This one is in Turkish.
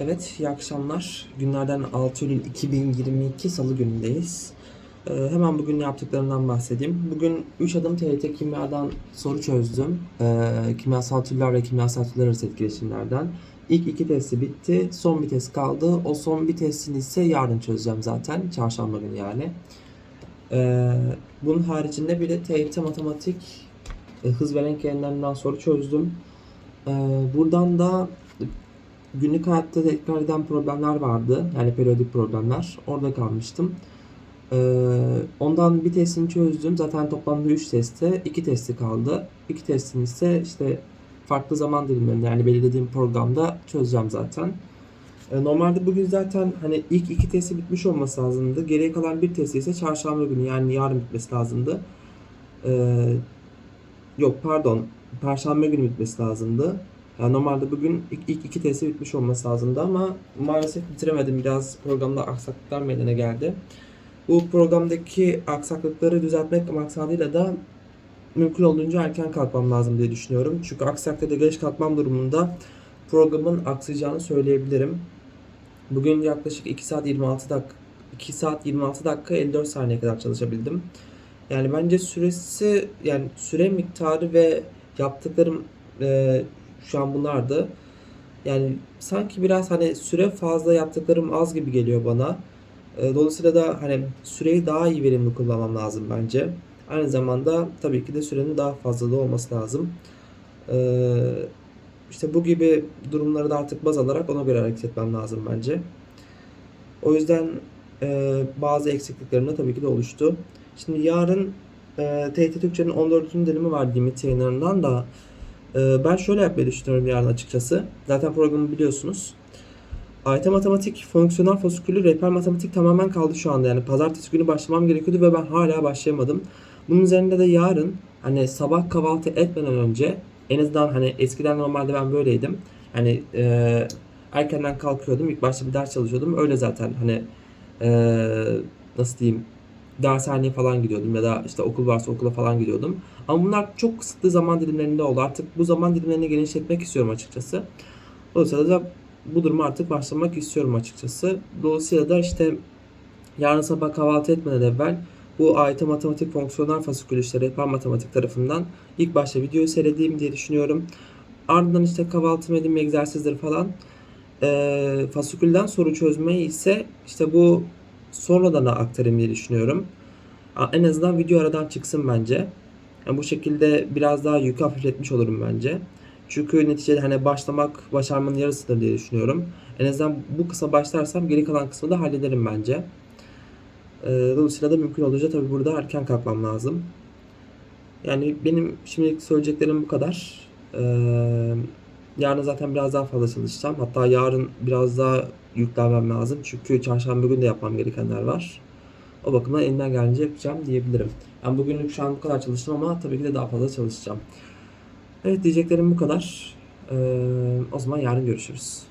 Evet, iyi akşamlar. Günlerden 6 Eylül 2022 Salı günündeyiz. Ee, hemen bugün yaptıklarımdan bahsedeyim. Bugün 3 adım TYT kimyadan soru çözdüm. Ee, kimyasal türler ve kimyasal türler arası etkileşimlerden. İlk iki testi bitti. Son bir test kaldı. O son bir testini ise yarın çözeceğim zaten. Çarşamba günü yani. Ee, bunun haricinde bir de TYT matematik e, hız ve renk yayınlarından soru çözdüm. Ee, buradan da günlük hayatta tekrar eden problemler vardı. Yani periyodik problemler. Orada kalmıştım. Ee, ondan bir testini çözdüm. Zaten toplamda 3 testte 2 testi kaldı. 2 testini ise işte farklı zaman dilimlerinde yani belirlediğim programda çözeceğim zaten. Ee, normalde bugün zaten hani ilk iki testi bitmiş olması lazımdı. Geriye kalan bir testi ise çarşamba günü yani yarın bitmesi lazımdı. Ee, yok pardon. Perşembe günü bitmesi lazımdı. Yani normalde bugün ilk, ilk iki testi bitmiş olması lazımdı ama maalesef bitiremedim. Biraz programda aksaklıklar meydana geldi. Bu programdaki aksaklıkları düzeltmek maksadıyla da mümkün olduğunca erken kalkmam lazım diye düşünüyorum. Çünkü aksi takdirde geç kalkmam durumunda programın aksayacağını söyleyebilirim. Bugün yaklaşık 2 saat 26 dakika 2 saat 26 dakika 54 saniye kadar çalışabildim. Yani bence süresi yani süre miktarı ve yaptıklarım e, şu an bunlardı. Yani sanki biraz hani süre fazla yaptıklarım az gibi geliyor bana. E, dolayısıyla da hani süreyi daha iyi verimli kullanmam lazım bence. Aynı zamanda tabii ki de sürenin daha fazla da olması lazım. E, işte bu gibi durumları da artık baz alarak ona göre hareket etmem lazım bence. O yüzden e, bazı eksikliklerim de tabii ki de oluştu. Şimdi yarın e, TYT Türkçe'nin 14. dilimi var Limit yayınlarından da e, ben şöyle yapmayı düşünüyorum yarın açıkçası. Zaten programı biliyorsunuz. AYT matematik, fonksiyonel fasikülü, rehber matematik tamamen kaldı şu anda. Yani pazartesi günü başlamam gerekiyordu ve ben hala başlayamadım. Bunun üzerinde de yarın hani sabah kahvaltı etmeden önce en azından hani eskiden normalde ben böyleydim. Hani e, erkenden kalkıyordum. ilk başta bir ders çalışıyordum. Öyle zaten hani e, nasıl diyeyim dershaneye falan gidiyordum ya da işte okul varsa okula falan gidiyordum. Ama bunlar çok kısıtlı zaman dilimlerinde oldu. Artık bu zaman dilimlerini genişletmek istiyorum açıkçası. Dolayısıyla da bu duruma artık başlamak istiyorum açıkçası. Dolayısıyla da işte yarın sabah kahvaltı etmeden evvel bu AYT matematik fonksiyonel fasikül işte rehber matematik tarafından ilk başta videoyu seyredeyim diye düşünüyorum. Ardından işte kahvaltı edeyim egzersizleri falan. E, fasikülden soru çözmeyi ise işte bu sonradan da aktarayım diye düşünüyorum. En azından video aradan çıksın bence. Yani bu şekilde biraz daha yükü hafifletmiş olurum bence. Çünkü neticede hani başlamak başarmanın yarısıdır diye düşünüyorum. En azından bu kısa başlarsam geri kalan kısmı da hallederim bence. Ee, dolayısıyla da mümkün olunca tabii burada erken kalkmam lazım. Yani benim şimdilik söyleyeceklerim bu kadar. Ee, yarın zaten biraz daha fazla çalışacağım. Hatta yarın biraz daha yüklenmem lazım. Çünkü çarşamba günü de yapmam gerekenler var. O bakımdan elimden gelince yapacağım diyebilirim. Yani bugünlük şu an bu kadar çalıştım ama tabii ki de daha fazla çalışacağım. Evet diyeceklerim bu kadar. Ee, o zaman yarın görüşürüz.